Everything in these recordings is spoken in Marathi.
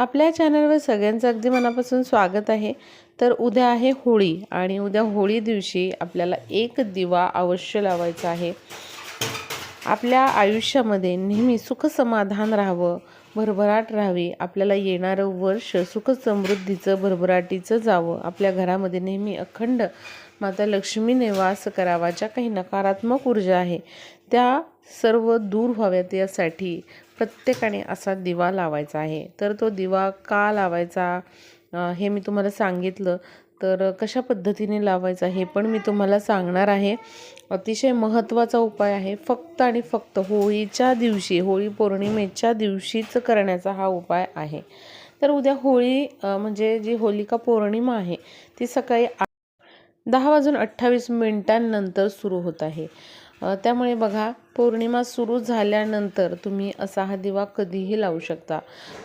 आपल्या चॅनलवर सगळ्यांचं अगदी मनापासून स्वागत आहे. तर उद्या आहे होळी आणि उद्या होळी दिवशी आपल्याला एक दिवा अवश्य लावायचा आहे. आपल्या आयुष्यामध्ये नेहमी सुख समाधान राहावं भरभराट राहावी. आपल्याला येणारं वर्ष सुख समृद्धीचं भरभराटीचं जावं. आपल्या घरामध्ये नेहमी अखंड माता लक्ष्मीने वास करावा ज्या काही नकारात्मक ऊर्जा आहे. त्या सर्व दूर व्हाव्यात यासाठी प्रत्येकाने असा दिवा लावायचा आहे. तर तो दिवा का लावायचा हे मी तुम्हाला सांगितलं. तर कशा पद्धतीने लावायचा हे पण मी तुम्हाला सांगणार आहे. अतिशय महत्त्वाचा उपाय आहे. फक्त आणि फक्त होळीच्या दिवशी होळी पौर्णिमेच्या दिवशीच करण्याचा हा उपाय आहे. तर उद्या होळी म्हणजे जी होलिका पौर्णिमा आहे ती सकाळी दहा वाजून अठ्ठावीस मिनिटांनंतर सुरू होत आहे. त्यामुळे बघा पौर्णिमा सुरू झाल्यानंतर तुम्ही असा हा दिवा कधीही लावू शकता.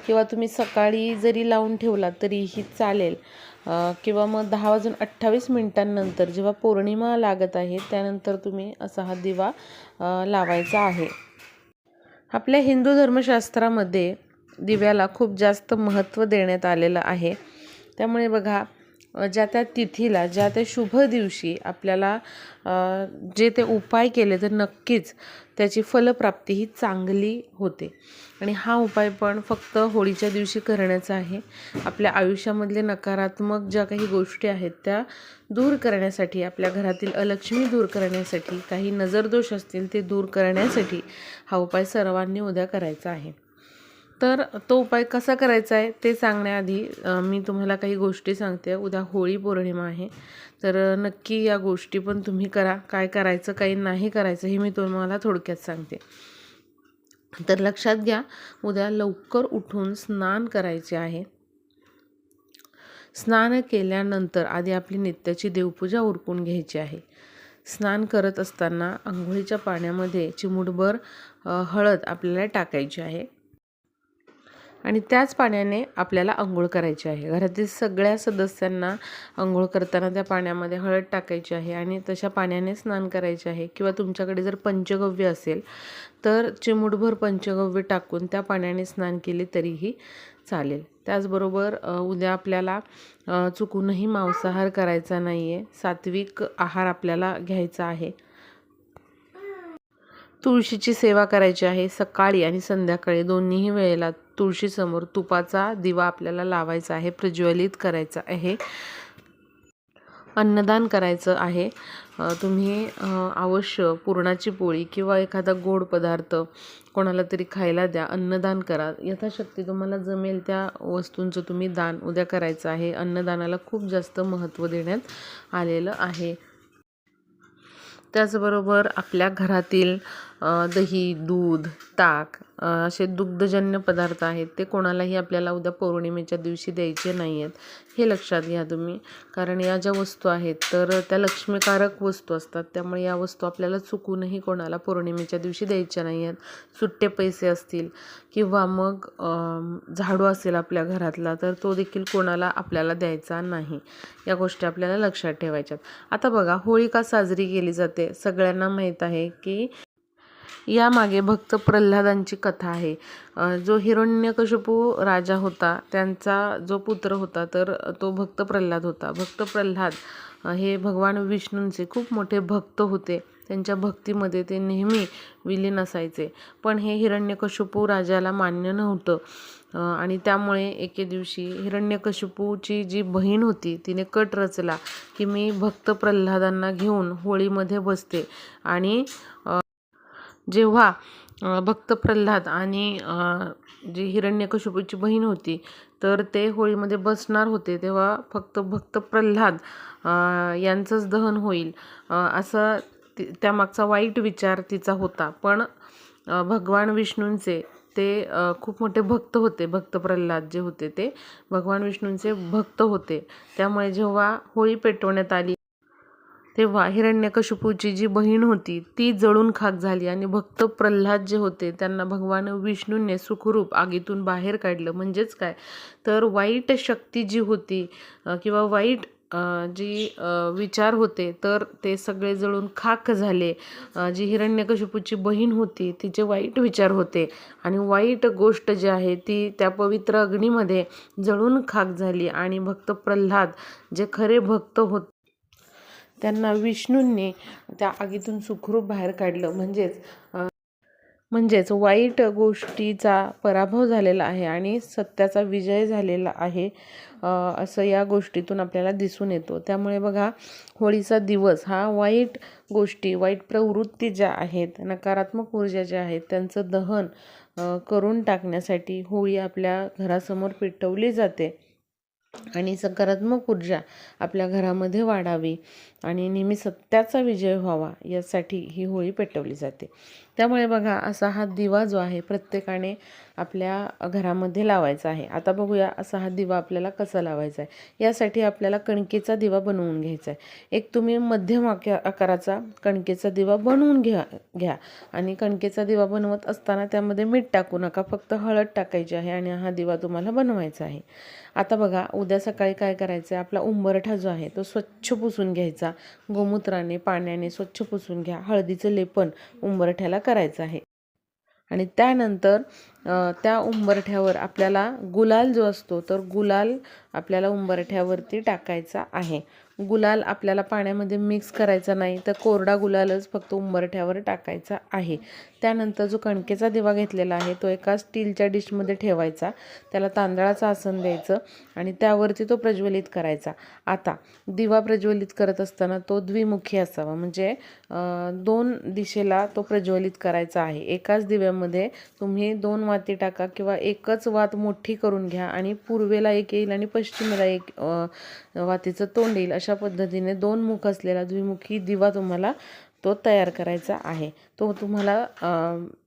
किंवा तुम्ही सकाळी जरी लावून ठेवला तरीही चालेल. किंवा मग दहा वाजून अठ्ठावीस मिनिटांनंतर जेव्हा पौर्णिमा लागत आहे त्यानंतर तुम्ही असा हा दिवा लावायचा आहे. आपल्या हिंदू धर्मशास्त्रामध्ये दिव्याला खूप जास्त महत्त्व देण्यात आलेलं आहे. त्यामुळे बघा ज्या त्या तिथीला ज्या त्या शुभ दिवशी आपल्याला जे ते उपाय केले तर नक्कीच त्याची फलप्राप्ती ही चांगली होते. आणि हा उपाय पण फक्त होळीच्या दिवशी करण्याचा आहे. आपल्या आयुष्यामधले नकारात्मक ज्या काही गोष्टी आहेत त्या दूर करण्यासाठी आपल्या घरातील अलक्ष्मी दूर करण्यासाठी काही नजरदोष असतील ते दूर करण्यासाठी हा उपाय सर्वांनी उद्या करायचा आहे. तर तो उपाय कसा करायचा आहे ते सांगण्याआधी मी तुम्हाला काही गोष्टी सांगते. उद्या होळी पौर्णिमा आहे. तर नक्की या गोष्टी पण तुम्ही करा. काय करायचं काही नाही करायचं हे मी तुम्हाला थोडक्यात सांगते. तर लक्षात घ्या उद्या लवकर उठून स्नान करायचे आहे. स्नान केल्यानंतर आधी आपली नित्याची देवपूजा उरकून घ्यायची आहे. स्नान करत असताना आंघोळीच्या पाण्यामध्ये चिमूटभर हळद आपल्याला टाकायची आहे. आणि त्याच पाण्याने आपल्याला आंघोळ करायची आहे. घरातील सगळ्या सदस्यांना आंघोळ करताना त्या पाण्यामध्ये हळद टाकायची आहे आणि तशा पाण्याने स्नान करायचे आहे. किंवा तुमच्याकडे जर पंचगव्य असेल तर चिमूटभर पंचगव्य टाकून त्या पाण्याने स्नान केले तरीही चालेल. त्याचबरोबर उद्या आपल्याला चुकूनही मांसाहार करायचा नाही आहे सात्विक आहार आपल्याला घ्यायचा आहे. तुळशीची सेवा करायची आहे सकाळी आणि संध्याकाळी दोन्हीही वेळेला तुळशीसमोर तुपाचा दिवा आपल्याला लावायचा आहे प्रज्वलित करायचा आहे. अन्नदान करायचं आहे. तुम्ही अवश्य पुरणाची पोळी किंवा एखादा गोड पदार्थ कोणाला तरी खायला द्या अन्नदान करा. यथाशक्ती तुम्हाला जमेल त्या वस्तूंचं तुम्ही दान उद्या करायचं आहे. अन्नदानाला खूप जास्त महत्त्व देण्यात आलेलं आहे. त्याचबरोबर आपल्या घरातील दही दूध ताक असे दुग्धजन्य पदार्थ आहेत ते कोणालाही आपल्याला उद्या पौर्णिमेच्या दिवशी द्यायचे नाही आहेत हे लक्षात घ्या तुम्ही. कारण या ज्या वस्तू आहेत तर त्या लक्ष्मीकारक वस्तू असतात. त्यामुळे या वस्तू आपल्याला चुकूनही कोणाला पौर्णिमेच्या दिवशी द्यायच्या नाही आहेत सुट्टे पैसे असतील किंवा मग झाडू असेल आपल्या घरातला तर तो देखील कोणाला आपल्याला द्यायचा नाही. या गोष्टी आपल्याला लक्षात ठेवायच्यात. आता बघा होळी का साजरी केली जाते? सगळ्यांना माहीत आहे की यामागे भक्त प्रल्हादांची कथा आहे. जो हिरण्यकशपू राजा होता त्यांचा जो पुत्र होता तर तो भक्त प्रल्हाद होता. भक्त प्रल्हाद हे भगवान विष्णूंचे खूप मोठे भक्त होते. त्यांच्या भक्तीमध्ये ते नेहमी विलीन असायचे. पण हे हिरण्यकशुपू राजाला मान्य नव्हतं. आणि त्यामुळे एके दिवशी हिरण्यकशुपूची जी बहीण होती तिने कट रचला की मी भक्त प्रल्हादांना घेऊन होळीमध्ये बसते. आणि जेव्हा भक्त प्रल्हाद आणि जी हिरण्यकशिपूची बहीण होती तर ते होळीमध्ये बसणार होते तेव्हा फक्त भक्त प्रल्हाद यांचंच दहन होईल. असं ति त्यामागचा वाईट विचार तिचा होता. पण भगवान विष्णूंचे ते खूप मोठे भक्त होते भक्त प्रल्हाद जे होते ते भगवान विष्णूंचे भक्त होते. त्यामुळे जेव्हा होळी पेटवण्यात आली तेव्हा हिरण्यकशिपूची जी बहीण होती ती जळून खाक झाली आणि भक्त प्रल्हाद जे होते त्यांना भगवान विष्णूंनी सुखरूप आगीतून बाहेर काढलं. म्हणजेच काय? तर वाईट शक्ती जी होती किंवा वाईट जी विचार होते तर ते सगळे जळून खाक झाले. जी हिरण्यकशिपूची बहीण होती तिचे वाईट विचार होते. आणि वाईट गोष्ट जी आहे ती त्या पवित्र अग्नीमध्ये जळून खाक झाली आणि भक्त प्रल्हाद जे खरे भक्त होत त्यांना विष्णूंनी त्या आगीतून सुखरूप बाहेर काढलं. म्हणजेच म्हणजेच वाईट गोष्टीचा पराभव झालेला आहे आणि सत्याचा विजय झालेला आहे असं या गोष्टीतून आपल्याला दिसून येतो. त्यामुळे बघा होळीचा दिवस हा वाईट गोष्टी वाईट प्रवृत्ती ज्या आहेत नकारात्मक ऊर्जा ज्या आहेत त्यांचं दहन करून टाकण्यासाठी होळी आपल्या घरासमोर पेटवली जाते. आणि सकारात्मक ऊर्जा आपल्या घरामध्ये वाढावी आणि नेहमी सत्याचा विजय व्हावा यासाठी ही होळी पेटवली जाते. त्यामुळे बघा असा हा दिवा जो आहे प्रत्येकाने आपल्या घरामध्ये लावायचा आहे. आता बघूया असा हा दिवा आपल्याला कसा लावायचा आहे. यासाठी आपल्याला कणकेचा दिवा बनवून घ्यायचा आहे. एक तुम्ही मध्यम आका आकाराचा कणकेचा दिवा बनवून घ्या घ्या. आणि कणकेचा दिवा बनवत असताना त्यामध्ये मीठ टाकू नका. फक्त हळद टाकायची आहे आणि हा दिवा तुम्हाला बनवायचा आहे. आता बघा उद्या सकाळी काय करायचं आहे? आपला उंबरठा जो आहे तो स्वच्छ पुसून घ्यायचा. गोमूत्राने पाण्याने स्वच्छ पुसून घ्या. हळदीचं लेपन उंबरठ्याला करायचं आहे. आणि त्यानंतर त्या उंबरठ्यावर आपल्याला गुलाल जो असतो तर गुलाल आपल्याला उंबरठ्यावरती टाकायचा आहे. गुलाल आपल्याला पाण्यामध्ये मिक्स करायचा नाही तर कोरडा गुलालच फक्त उंबरठ्यावर टाकायचा आहे. त्यानंतर जो कणकेचा दिवा घेतलेला आहे तो एका स्टीलच्या डिशमध्ये ठेवायचा. त्याला तांदळाचं आसन द्यायचं आणि त्यावरती तो प्रज्वलित करायचा. आता दिवा प्रज्वलित करत असताना तो द्विमुखी असावा. म्हणजे दोन दिशेला तो प्रज्वलित करायचा आहे. एकाच दिव्यामध्ये तुम्ही दोन वाती टाका किंवा एकच वात मोठी करून घ्या आणि पूर्वेला एक येईल आणि पश्चिमेला एक वातीचं तोंड येईल अशा पद्धतीने दोन मुख असलेला द्विमुखी दिवा तुम्हाला तो तयार करायचा आहे. तो तुम्हाला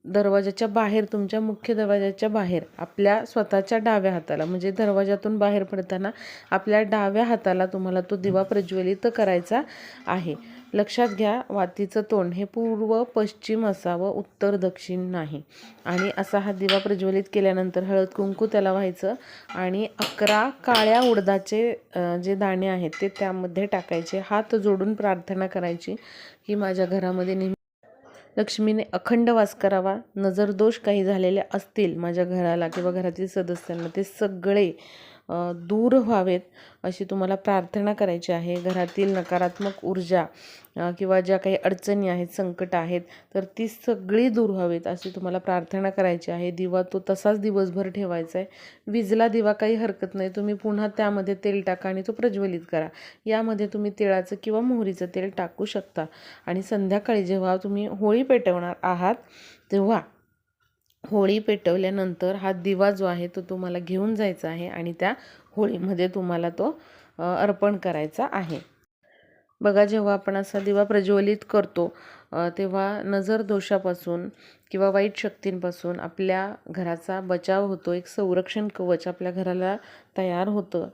दरवाजाच्या बाहेर तुमच्या मुख्य दरवाजाच्या बाहेर आपल्या स्वतःच्या डाव्या हाताला म्हणजे दरवाजातून बाहेर पडताना आपल्या डाव्या हाताला तुम्हाला तो दिवा प्रज्वलित करायचा आहे. लक्षात घ्या वातीचं तोंड हे पूर्व पश्चिम असावं उत्तर दक्षिण नाही. आणि असा हा दिवा प्रज्वलित केल्यानंतर हळद कुंकू त्याला व्हायचं आणि अकरा काळ्या उडदाचे जे दाणे आहेत ते त्यामध्ये टाकायचे. हात जोडून प्रार्थना करायची की माझ्या घरामध्ये नेहमी लक्ष्मीने अखंड वास करावा. नजर दोष काही झालेले असतील माझ्या घराला किंवा घरातील सदस्यांना ते सगळे दूर व्हावेत अशी तुम्हाला प्रार्थना करायची आहे. घरातील नकारात्मक ऊर्जा किंवा ज्या काही अडचणी आहेत संकट आहेत तर ती सगळी दूर व्हावीत अशी तुम्हाला प्रार्थना करायची आहे. दिवा तो तसाच दिवसभर ठेवायचा आहे विजला दिवा काही हरकत नाही. तुम्ही पुन्हा त्यामध्ये तेल टाका आणि तो प्रज्वलित करा. यामध्ये तुम्ही तिळाचं किंवा मोहरीचं तेल टाकू शकता. आणि संध्याकाळी जेव्हा तुम्ही होळी पेटवणार आहात तेव्हा होळी पेटवल्यानंतर हा दिवा जो आहे तो तुम्हाला घेऊन जायचा आहे आणि त्या होळीमध्ये तुम्हाला तो अर्पण करायचा आहे. बघा जेव्हा आपण असा दिवा प्रज्वलित करतो तेव्हा नजर दोषापासून किंवा वाईट शक्तींपासून आपल्या घराचा बचाव होतो. एक संरक्षण कवच आपल्या घराला तयार होतं.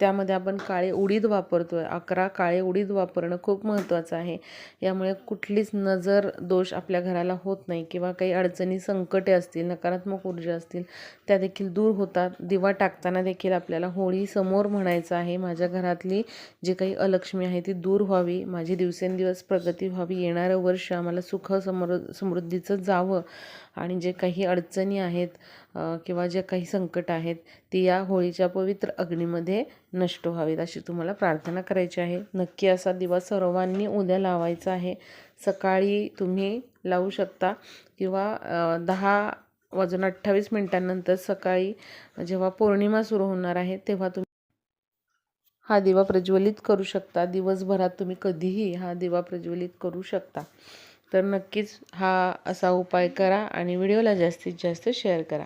त्यामध्ये आपण काळे उडीद वापरतो आहे अकरा काळे उडीद वापरणं खूप महत्त्वाचं आहे. यामुळे कुठलीच नजर दोष आपल्या घराला होत नाही किंवा काही अडचणी संकटे असतील नकारात्मक ऊर्जा असतील त्या देखील दूर होतात. दिवा टाकताना देखील आपल्याला होळी समोर म्हणायचं आहे. माझ्या घरातली जी काही अलक्ष्मी आहे ती दूर व्हावी. माझी दिवसेंदिवस प्रगती व्हावी. येणारं वर्ष आम्हाला सुख समृ समृद्धीचं जावं. आणि जे काही अडचणी आहेत किंवा जे काही संकट आहेत ती या होळीच्या पवित्र अग्नीमध्ये नष्ट व्हावीत अशी तुम्हाला प्रार्थना करायची आहे. नक्की असा दिवा सर्वांनी उद्या लावायचा आहे. सकाळी तुम्ही लावू शकता किंवा दहा वाजून अठ्ठावीस मिनिटांनंतर सकाळी जेव्हा पौर्णिमा सुरू होणार आहे तेव्हा तुम्ही हा दिवा प्रज्वलित करू शकता. दिवसभरात तुम्ही कधीही हा दिवा प्रज्वलित करू शकता. तर नक्कीच हा असा उपाय करा आणि व्हिडिओला जास्तीत जास्त शेअर करा.